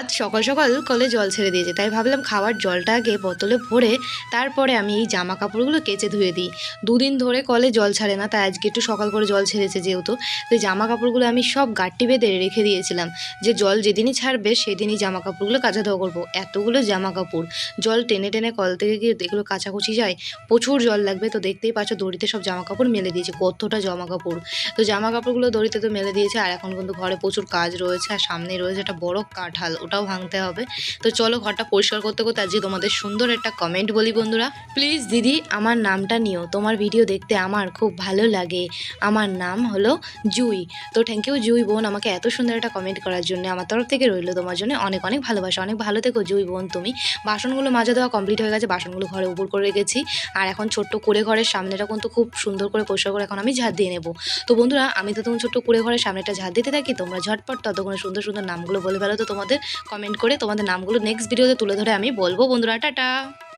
আজ সকাল সকাল কলে জল ছেড়ে দিয়েছে, তাই ভাবলাম খাওয়ার জলটা আগে বোতলে ভরে তারপরে আমি এই জামা কাপড়গুলো কেচে ধুয়ে দিই। দুদিন ধরে কলে জল ছাড়ে না, তাই আজকে একটু সকাল করে জল ছেড়েছে যেহেতু। তো জামা কাপড়গুলো আমি সব গাঁটটি বেঁধে রেখে দিয়েছিলাম। যে জল যেদিনই ছাড়বে সেদিনই জামা কাপড়গুলো কাচা ধোয়া করব। এতগুলো জামা কাপড় জল টেনে টেনে কল থেকে গিয়ে এগুলো কাচাকুচি যায়। প্রচুর জল লাগবে, তো দেখতেই পাচ্ছ দড়িতে সব জামা কাপড় মেলে দিয়েছে, কতটা জামা কাপড় তো জামা কাপড়গুলো দড়িতে তো মেলে দিয়েছে, আর এখন কিন্তু ঘরে প্রচুর কাজ রয়েছে, আর সামনে রয়েছে একটা বড় কাঁঠাল। ওটাও ভাঙতে হবে। তো চলো ঘরটা পরিষ্কার করতে করতে আজকে তোমাদের সুন্দর একটা কমেন্ট বলি বন্ধুরা। প্লিজ দিদি, আমার নামটা নিও। তোমার ভিডিও দেখতে আমার খুব ভালো লাগে। আমার নাম হলো জুই। তো থ্যাংক ইউ জুই বোন আমাকে এত সুন্দর একটা কমেন্ট করার জন্য। আমার তরফ থেকে রইল তোমার জন্য অনেক অনেক ভালোবাসা। অনেক ভালো থেকো জুই বোন তুমি। বাসনগুলো মাজা দেওয়া কমপ্লিট হয়ে গেছে। বাসনগুলো ঘরে উপর করে রেখেছি। আর এখন ছোট্ট কুড়ে ঘরের সামনেটা কিন্তু খুব সুন্দর করে পরিষ্কার করে এখন আমি ঝাড় দিয়ে নেব। তো বন্ধুরা, আমি তো তখন ছোট্ট কুড়ে ঘরের সামনেটা ঝাঁট দিতে থাকি। তোমরা ঝটপট ততক্ষণে সুন্দর সুন্দর নামগুলো বলে ফেলো তো তোমাদের। কমেন্ট করে তোমাদের নামগুলো নেক্সট ভিডিওতে তুলে ধরে আমি বলব বন্ধুরা টাটা।